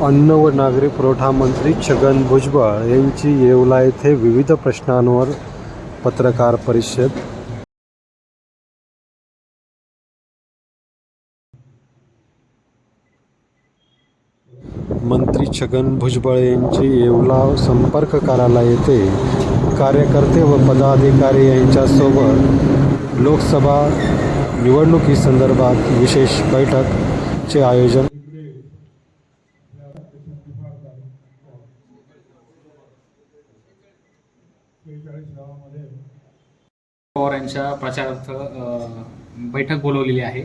अन्न व नागरी पुरवठा मंत्री छगन भुजबळ यांची येवला येथे विविध प्रश्नांवर पत्रकार परिषद. मंत्री छगन भुजबळ यांची येवला संपर्क कार्यालय येथे कार्यकर्ते व पदाधिकारी यांच्यासोबत लोकसभा निवडणुकीसंदर्भात विशेष बैठकचे आयोजन पवार यांच्या प्रचारार्थ बैठक बोलवलेली आहे.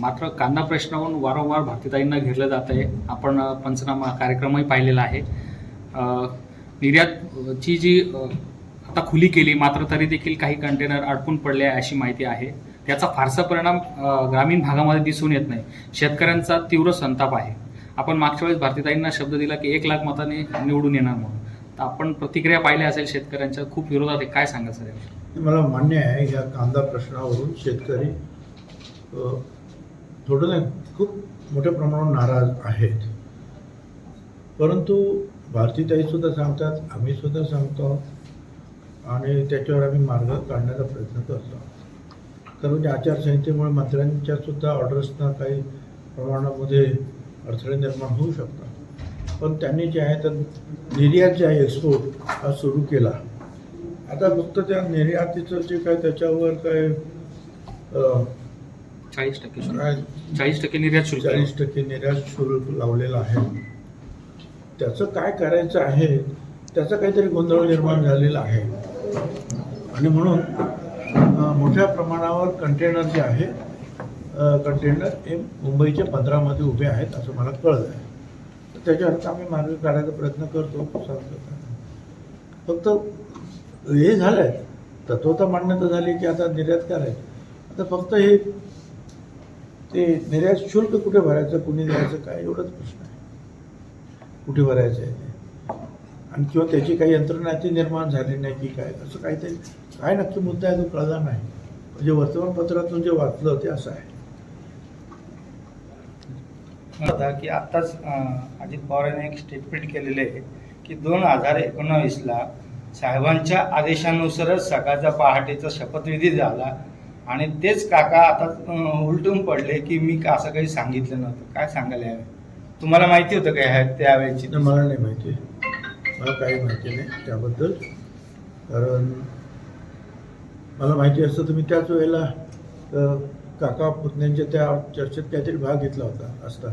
मात्र कांदा प्रश्नावरून वारंवार भारतीताईंना घेरलं जात आहे आपण पंचनामा कार्यक्रमही पाहिलेला आहे. निर्यातची जी आता खुली केली मात्र तरी देखील काही कंटेनर अडकून पडले आहे अशी माहिती आहे. त्याचा फारसा परिणाम ग्रामीण भागामध्ये दिसून येत नाही. शेतकऱ्यांचा तीव्र संताप आहे. आपण मागच्या वेळेस भारतीताईंना शब्द दिला की एक लाख मताने निवडून येणार म्हणून. आपण प्रतिक्रिया पाहिल्या असेल शेतकऱ्यांच्या खूप विरोधात आहे. काय सांगा सर मला मान्य आहे या कांदा प्रश्नावरून शेतकरी थोडं नाही खूप मोठ्या प्रमाणावर नाराज आहेत. परंतु भारतीताई सुद्धा सांगतात आम्ही सुद्धा सांगतो आणि त्याच्यावर आम्ही मार्ग काढण्याचा प्रयत्न करतो. कारण म्हणजे आचारसंहितेमुळे मंत्र्यांच्या सुद्धा ऑर्डर्सना काही प्रमाणामध्ये अडथळे निर्माण होऊ शकतात. पण त्यांनी जे आहे तर निर्यात जे आहे एक्सपोर्ट हा सुरू केला. आता फक्त त्या निर्यातीचं जे काय त्याच्यावर काय चाळीस टक्के चाळीस टक्के निर्यात शुल्क चाळीस टक्के निर्यात शुल्क लावलेलं आहे. त्याचं काय करायचं आहे त्याचा काहीतरी गोंधळ निर्माण झालेला आहे. आणि म्हणून मोठ्या प्रमाणावर कंटेनर जे आहे कंटेनर हे मुंबईच्या पंधरामध्ये उभे आहेत असं मला कळलं आहे तर अर्थ आम्ही मार्ग काढायचा प्रयत्न करतो सांगतो फक्त हे झालं आहे तत्वता मान्यता झाली की आता निर्यात करायचं. आता फक्त हे ते निर्यात शुल्क कुठे भरायचं कुणी द्यायचं काय एवढंच प्रश्न आहे. कुठे भरायचं आहे ते? आणि किंवा त्याची काही यंत्रणा ती निर्माण झाली नाही की काय असं काहीतरी. काय नक्की मुद्दा आहे तो कळला नाही. म्हणजे वर्तमानपत्रातून जे वाचलं ते असं आहे. होता की आत्ताच अजित पवारांनी एक स्टेटमेंट केलेले आहे की दोन हजार एकोणावीसला साहेबांच्या आदेशानुसारच सकाळचा पहाटेचा शपथविधी झाला आणि तेच काका आता उलटून पडले की मी का असं काही सांगितलं नव्हतं. काय सांगायला यावे? तुम्हाला माहिती होतं काय ह्या- त्यावेळेची मला नाही माहिती. मला काही माहिती नाही त्याबद्दल. कारण मला माहिती असतं तुम्ही त्याच वेळेला काका पुतण्यांच्या त्या चर्चेत काहीतरी भाग घेतला होता असता.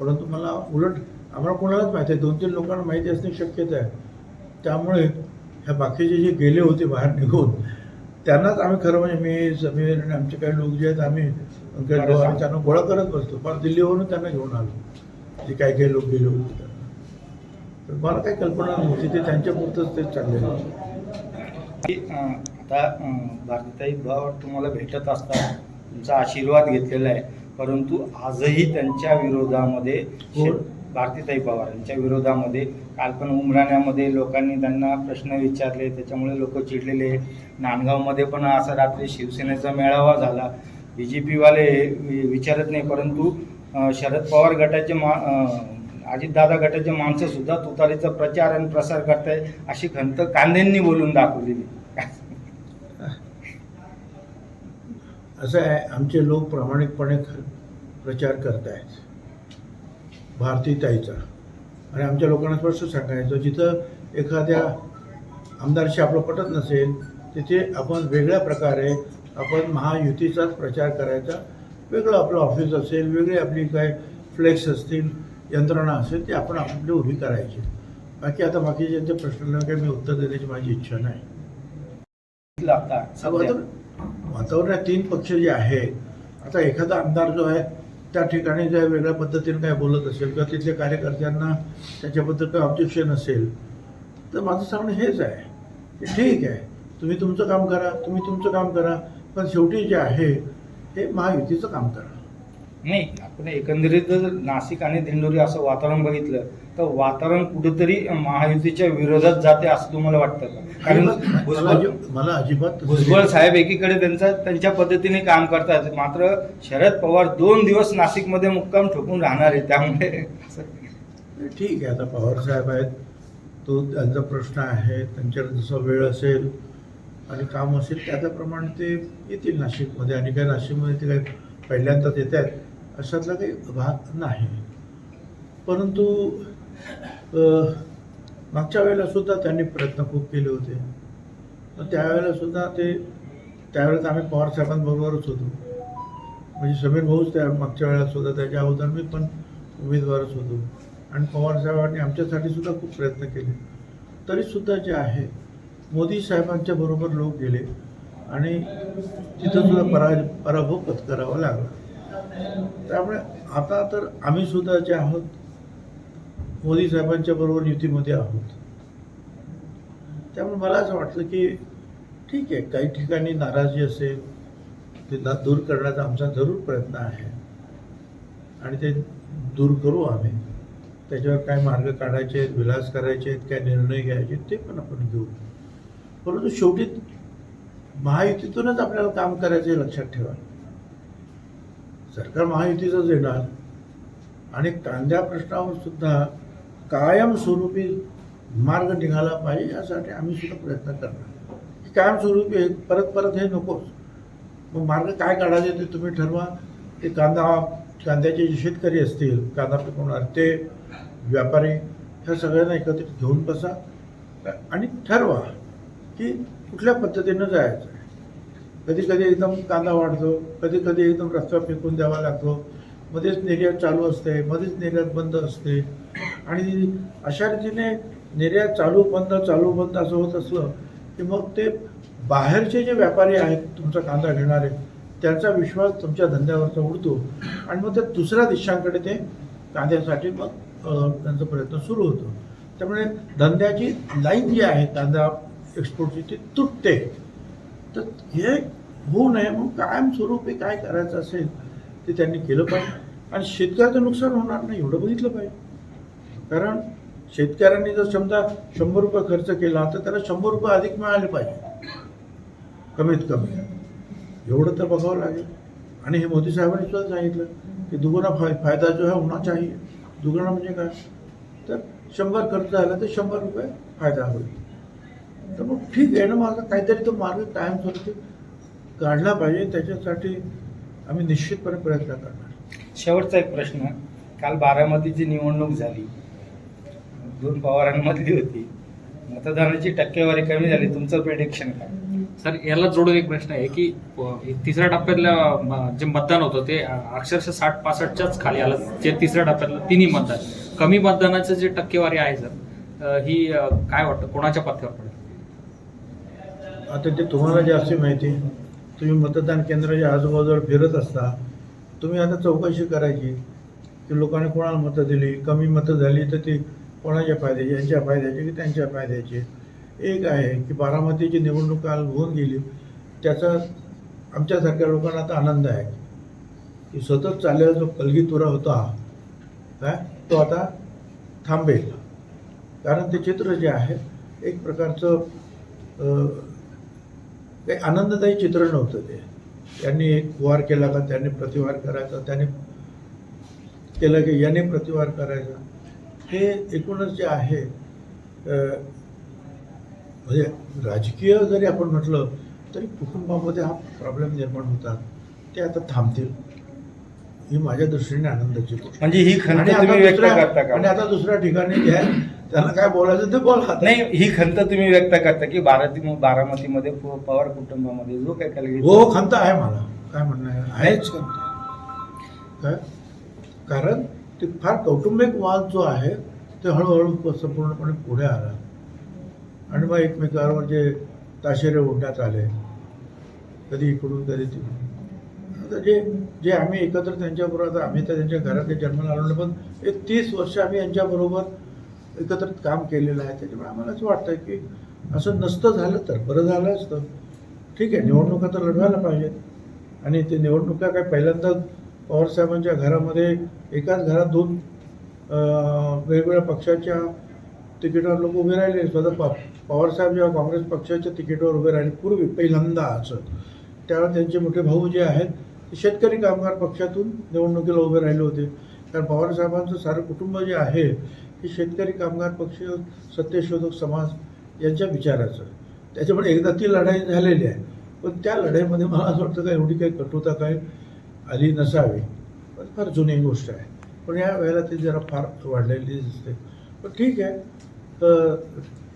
परंतु मला उलट आम्हाला कोणालाच माहिती आहे दोन तीन लोकांना माहिती असणे शक्यता आहे. त्यामुळे ह्या बाकीचे जे गेले होते बाहेर निघून त्यांनाच आम्ही खरं म्हणजे मी समीर आणि आमचे काही लोक जे आहेत आम्ही त्यांना गोळा करत बसतो पण दिल्लीवरून त्यांना घेऊन आलो. जे काही काही लोक गेले होते त्यांना. तर मला काही कल्पना नव्हती. ते त्यांच्यापुरतंच ते चाललेलं होतं. आता अं, भारतीताई भावावर तुम्हाला भेटत असतात. तुमचा आशीर्वाद घेतलेला आहे परंतु आजही त्यांच्या विरोधामध्ये? शे- भारतीताई पवार यांच्या विरोधामध्ये काल पण उमराण्यामध्ये लोकांनी त्यांना प्रश्न विचारले त्याच्यामुळे लोक चिडलेले आहे. नांदगावमध्ये पण असा रात्री शिवसेनेचा मेळावा झाला बी जे पीवाले विचारत नाही परंतु शरद पवार गटाचे मा अजितदादा गटाचे माणसं सुद्धा तुतारीचा प्रचार आणि प्रसार करताय अशी खंत कांदेंनी बोलून दाखवलेली असं आहे आमचे लोक प्रामाणिकपणे ख- प्रचार करत आहेत भारतीताईचा आणि आमच्या लोकांना स्पष्ट सांगायचं जिथं एखाद्या आमदारशी आपलं पटत नसेल तिथे आपण वेगळ्या प्रकारे आपण महायुतीचाच प्रचार करायचा. वेगळं आपलं ऑफिस असेल वेगळी आपली काय फ्लेक्स असतील यंत्रणा असेल ती आपण आपली उभी करायची. बाकी आता बाकीच्या प्रश्नांना काही मी उत्तर देण्याची माझी इच्छा नाही. वातावरण वातावरणात तीन पक्ष जे आहेत आता एखादा आमदार जो आहे त्या ठिकाणी जर वेगळ्या पद्धतीने काय बोलत असेल किंवा तिथल्या कार्यकर्त्यांना त्याच्याबद्दल काही ऑब्जेक्शन असेल तर माझं सांगणं हेच आहे की ठीक आहे तुम्ही तुमचं काम करा तुम्ही तुमचं काम करा पण शेवटी जे आहे हे महायुतीचं काम करा. नाही आपण एकंदरीत जर नाशिक आणि दिंडोरी असं वातावरण बघितलं तर वातावरण कुठेतरी महायुतीच्या विरोधात जाते असं तुम्हाला वाटतं का? कारण मला अजिबात भुजबळ साहेब एकीकडे त्यांचा त्यांच्या पद्धतीने काम करतात. मात्र शरद पवार दोन दिवस नाशिकमध्ये मुक्काम ठोकून राहणार आहे त्यामुळे ठीक आहे आता पवार साहेब आहेत. तो त्यांचा प्रश्न आहे त्यांच्याकडे जसा वेळ असेल आणि काम असेल त्याप्रमाणे ते येतील नाशिकमध्ये. आणि काय नाशिकमध्ये ते काही पहिल्यांदाच येत आहेत. अशातला काही भाग नाही. परंतु मागच्या वेळेला सुद्धा त्यांनी प्रयत्न खूप केले होते. त्यावेळेला सुद्धा ते त्यावेळेस आम्ही पवार साहेबांबरोबरच होतो. म्हणजे समीर भाऊच त्या मागच्या वेळेला सुद्धा त्याच्या अगोदर मी पण उमेदवारच होतो. आणि पवार साहेबांनी आमच्यासाठी सुद्धा खूप प्रयत्न केले. तरीसुद्धा जे आहे मोदी साहेबांच्या बरोबर लोक गेले आणि तिथं सुद्धा परा पराभव पत्करावा लागला. त्यामुळे आता तर आम्ही सुद्धा जे आहोत मोदी साहेबांच्या बरोबर युतीमध्ये आहोत. त्यामुळे मला असं वाटलं की ठीक आहे काही ठिकाणी नाराजी असेल ते ना दूर करण्याचा आमचा जरूर प्रयत्न आहे. आणि ते दूर करू आम्ही. त्याच्यावर काय मार्ग काढायचे आहेत विलास करायचे आहेत काय निर्णय घ्यायचे आहेत, ते पण आपण घेऊ. परंतु शेवटी महायुतीतूनच आपल्याला काम करायचं हे लक्षात ठेवा. सरकार महायुतीचंच येणार. आणि कांद्या प्रश्नावर सुद्धा कायमस्वरूपी मार्ग निघाला पाहिजे यासाठी आम्ही सुद्धा प्रयत्न करणार. की कायमस्वरूपी हे परत परत हे नकोच. मग मार्ग काय काढायचे ते तुम्ही ठरवा. ते कांदा कांद्याचे जे शेतकरी असतील कांदा पिकवणार ते व्यापारी ह्या सगळ्यांना एकत्रित घेऊन बसा. आणि ठरवा की कुठल्या पद्धतीनं जायचं आहे. कधी कधी एकदम कांदा वाढतो कधी कधी एकदम रस्ता फेकून द्यावा लागतो. मध्येच निर्यात चालू असते मध्येच निर्यात बंद असते. आणि अशा रीतीने निर्यात चालू बंद चालू बंद असं होत असलं की मग ते बाहेरचे जे व्यापारी आहेत तुमचा कांदा घेणारे त्यांचा विश्वास तुमच्या धंद्यावरचा उडतो. आणि मग ते दुसऱ्या देशांकडे ते कांद्यासाठी मग त्यांचा प्रयत्न सुरू होतो. त्यामुळे धंद्याची लाईन जी आहे कांदा एक्सपोर्टची ती तुटते. तर हे होऊ नये म्हणून कायमस्वरूपी काय करायचं असेल ते त्यांनी केलं पाहिजे. आणि शेतकऱ्याचं नुकसान होणार नाही एवढं बघितलं पाहिजे. कारण शेतकऱ्यांनी जर समजा शंभर रुपये खर्च केला तर त्याला शंभर रुपये अधिक मिळाले पाहिजे. कमीत कमी. एवढं तर बघावं लागेल. आणि हे मोदी साहेबांनी सुद्धा सांगितलं की दुगुना फाय फायदा जो है होना चाहिए. दुगुना म्हणजे काय? तर शंभर खर्च झाला तर शंभर रुपये फायदा होईल. तर मग ठीक आहे ना मग आता काहीतरी तो मार्ग कायमस्वरूपी काढला पाहिजे. त्याच्यासाठी आम्ही निश्चितपणे प्रयत्न करणार. शेवटचा एक प्रश्न. काल बारामतीची निवडणूक झाली. दोन पवारांमधली होती. मतदानाची टक्केवारी कमी झाली. तुमचं प्रेडिक्शन काय? सर याला जोडून एक प्रश्न आहे की तिसऱ्या टप्प्यातलं म, जे मतदान होतं ते अक्षरशः साठ पासष्टच्याच खाली आलं. जे तिसऱ्या टप्प्यातलं तिन्ही मतदान. कमी मतदानाचं जे टक्केवारी आहे सर ही काय वाटतं? कोणाच्या पथ्यावर पडेल? आता ते तुम्हाला जास्ती माहिती तुम्ही मतदान केंद्राच्या आजूबाजूला फिरत असता तुम्ही आता चौकशी करायची की लोकांनी कोणाला मतं दिली कमी मतं झाली तर ती कोणाच्या फायद्याची यांच्या फायद्याची की त्यांच्या फायद्याची? एक आहे की बारामतीची निवडणूक काल होऊन गेली. त्याचा आमच्यासारख्या लोकांना आता आनंद आहे. की सतत चाललेला जो कलगीतुरा होता काय तो आता थांबेल. कारण ते चित्र जे आहे एक प्रकारचं काही आनंददायी चित्र नव्हतं ते. त्यांनी एक वार केला का त्यांनी प्रतिवार करायचा त्याने केलं की याने प्रतिवार करायचा. हे एकूणच जे आहे म्हणजे राजकीय जरी आपण म्हटलं तरी कुटुंबामध्ये हा प्रॉब्लेम निर्माण होतात ते आता थांबतील. ही माझ्या दृष्टीने आनंदाची गोष्ट. म्हणजे ही खंत आणि आता तुम्ही व्यक्त दुसऱ्या- करता आणि का आता दुसऱ्या ठिकाणी जे आहे त्यांना काय बोलायचं ते बोला. नाही ही खंत तुम्ही व्यक्त करता की बाराती बारामतीमध्ये प- पवार कुटुंबामध्ये जो काही कलगी हो खंत आहे मला. काय म्हणणं आहे? आहेच खंत. काय? कारण ते फार कौटुंबिक वाद जो आहे ते हळूहळू संपूर्णपणे पुढे आला. आणि मग एकमेकावर जे ताशेरे ओढण्यात आले कधी इकडून कधी तिकडून. जे जे आम्ही एकत्र त्यांच्याबरोबर आता आम्ही तर त्यांच्या घरातले जन्माला आलो पण एक तीस वर्ष आम्ही यांच्याबरोबर एकत्रित काम केलेलं आहे. त्याच्यामुळे आम्हाला असं वाटतं की असं नसतं झालं तर बरं झालं असतं. ठीक आहे निवडणुका तर लढवायला पाहिजेत. आणि ते निवडणुका काय पहिल्यांदा पवारसाहेबांच्या घरामध्ये एकाच घरात दोन वेगवेगळ्या पक्षाच्या तिकीटावर लोक उभे राहिले. स्वतः पा पवारसाहेब जेव्हा काँग्रेस पक्षाच्या तिकीटावर उभे राहिले पूर्वी पहिल्यांदा असं. त्यावेळेला त्यांचे मोठे भाऊ जे आहेत शेतकरी कामगार पक्षातून निवडणुकीला उभे राहिले होते. कारण पवारसाहेबांचं सारं कुटुंब जे आहे हे शेतकरी कामगार पक्ष सत्यशोधक समाज यांच्या विचाराचं. त्याच्यामुळे एकदा ती लढाई झालेली आहे. पण त्या लढाईमध्ये मला असं वाटतं का एवढी काही कटुता काय आली नसावी. पण फार जुनी गोष्ट आहे. पण या वेळेला ती जरा फार वाढलेली दिसते. पण ठीक आहे.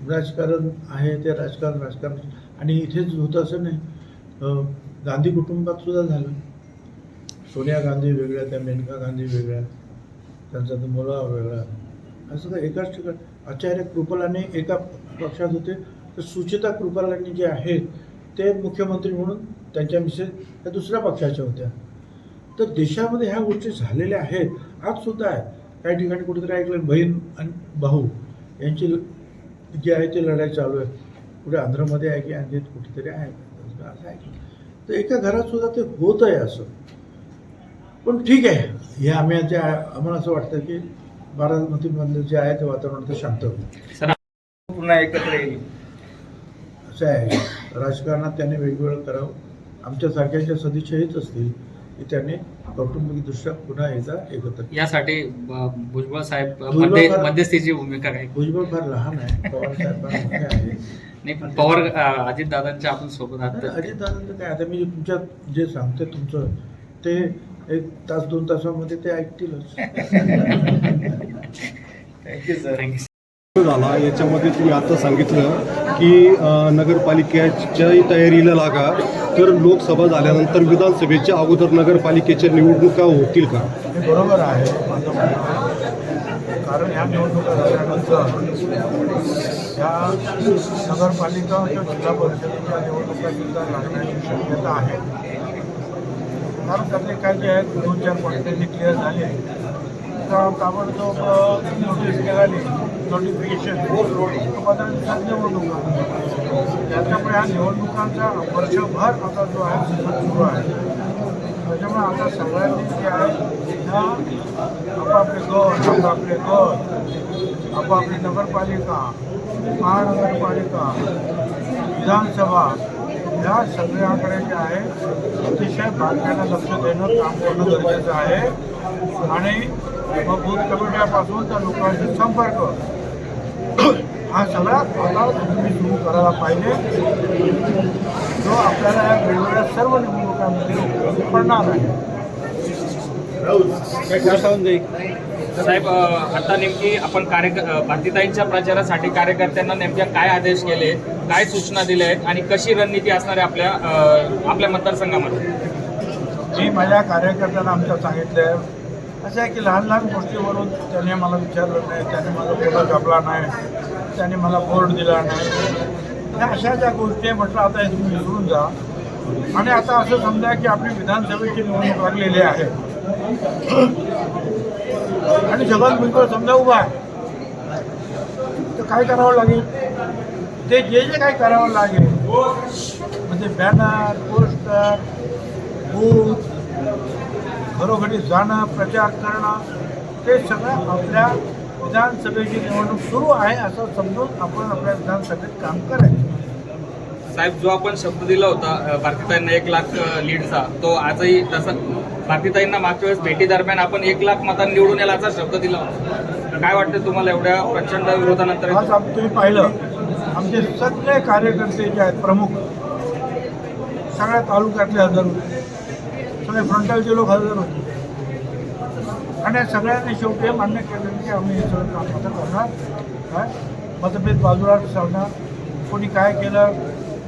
राजकारण आहे ते राजकारण राजकारण. आणि इथेच होतं असं नाही. गांधी कुटुंबात सुद्धा झालं. सोनिया गांधी वेगळ्या त्या मेनका गांधी वेगळ्या त्यांचा तो मुलगा वेगळा. असं तर एकाच ठिकाणी आचार्य कृपलाने एका पक्षात होते. तर सुचिता कृपलानी जे आहेत ते मुख्यमंत्री म्हणून त्यांच्या मिसेस त्या दुसऱ्या पक्षाच्या होत्या. तर देशामध्ये ह्या गोष्टी झालेल्या आहेत. आज सुद्धा आहे. काही ठिकाणी कुठेतरी ऐकलं बहीण आणि भाऊ यांची ल- जी आहे ती लढाई चालू आहे. कुठे आंध्रमध्ये आहे की आणखी कुठेतरी आहे. असं आहे. तर एका घरात सुद्धा ते होत आहे असं. पण ठीक आहे. हे आम्ही आम्हाला असं वाटतं की बारामतीमधलं जे आहे ते वातावरण ते शांत होईल. पुन्हा एकत्र येईल. असं आहे. राजकारणात त्यांनी वेगवेगळं करावं. आमच्यासारख्याच्या सदिच्छा हेच असतील की त्यांनी कौटुंबिकदृष्ट्या पुन्हा एकदा एकत्र यासाठी भुजबळ साहेब मध्यस्थीची भूमिका काय? भुजबळ फार लहान आहे. पवार साहेब आहे. नाही पण पवार अजित दादांच्या आपण सोबत आहात. अजित दादांचं काय आता मी तुमच्या जे सांगते तुमचं ते एक तास दोन तासामध्ये ते ऐकतीलच. थँक्यू सर थँक्यू झाला. याच्यामध्ये तुम्ही आता सांगितलं की अ, नगरपालिकेच्याही तयारीला लागा. तर लोकसभा झाल्यानंतर विधानसभेच्या अगोदर नगरपालिकेच्या निवडणुका होतील का? हे बरोबर आहे. कारण ह्या निवडणुका झाल्यानंतर ह्या नगरपालिका किंवा जिल्हा परिषदेच्या निवडणुका सुद्धा लागण्याची शक्यता आहे. कारण त्यातले काय जे आहेत दोन चार पॉईंट क्लिअर झाले. तर ताबडतोब नोटीस निघाली. नोटिफिकेशन पंधरा दिवसात निवडणुका त्याच्यामुळे ह्या निवडणुकांचा वर्षभर आता जो आहे सुरू आहे. त्याच्यामुळे आता सगळ्यांनी जे आहे ह्या आपापले गट आपापले गट आपापली नगरपालिका महानगरपालिका विधानसभा या सगळ्याकडे जे आहे अतिशय बारकाईनं लक्ष देणं काम करणं गरजेचं आहे. आणि मग बूथ कमिट्यापासून त्या लोकांशी संपर्क. हा सगळा आता तुम्ही सुरू करायला पाहिजे. जो आपल्याला या वेगवेगळ्या सर्व निवडणुकांमध्ये उपयोगी पडणार आहे. साहेब आता नेमकी आपण कार्य अ, भारतीताईंच्या प्रचारासाठी कार्यकर्त्यांना नेमक्या काय आदेश केले? काय सूचना दिल्या आहेत आणि कशी रणनीती असणार आहे आपल्या आपल्या मतदारसंघामध्ये? मी माझ्या कार्यकर्त्यांना आमच्या सांगितलं आहे असं आहे की लहान लहान गोष्टीवरून त्याने मला विचारलं नाही त्याने मला फोटो जपला नाही त्याने मला बोर्ड दिला नाही. अशा ज्या गोष्टी आहे म्हटलं आता हे तुम्ही विसरून जा. आणि आता असं समजा की आपली विधानसभेची निवडणूक लागलेली आहे. आणि जगन बिलकुल समजा उभा आहे. तर काय करावं लागेल? ते जे जे काय करावं लागेल म्हणजे बॅनर पोस्टर बूथ घरोघरी जाणं प्रचार करणं ते सगळं आपल्या विधानसभेची निवडणूक सुरू आहे असं समजून आपण आपल्या विधानसभेत काम करायचं. साहेब जो आपण शब्द दिला होता भारतीताईंना एक लाख लीडचा तो आजही तसा भारतीताईंना मागच्या वेळेस भेटी दरम्यान आपण एक लाख मतांनी निवडून यायला असा शब्द दिला होता. काय वाटतं तुम्हाला एवढ्या प्रचंड विरोधानंतर? आज तुम्ही पाहिलं आमचे सगळे कार्यकर्ते जे आहेत प्रमुख सगळ्या तालुक्यातले हजर होते. सगळे फ्रंटलचे लोक हजर होते. आणि सगळ्यांनी शेवटी मान्य केलं की आम्ही हे सगळं काम आता करणार. काय मतभेद बाजूला ठेवणार. कोणी काय केलं?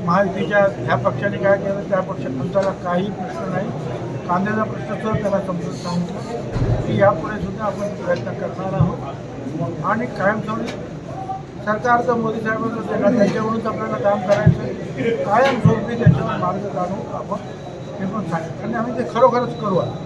महायुतीच्या ह्या पक्षाने काय केलं? त्या पक्षात आमच्याला काही प्रश्न नाही. कांद्याचा प्रश्न तर त्याला समजून सांगितलं की यापुढे सुद्धा आपण प्रयत्न करणार आहोत. आणि कायमस्वरूपी सरकारचं मोदी साहेबांचं देणार त्याच्यावरूनच आपल्याला काम करायचं आहे. कायमस्वरूपी त्याच्यावर मार्ग जाणून आपण हे पण सांगितलं आणि आम्ही ते खरोखरच करू आता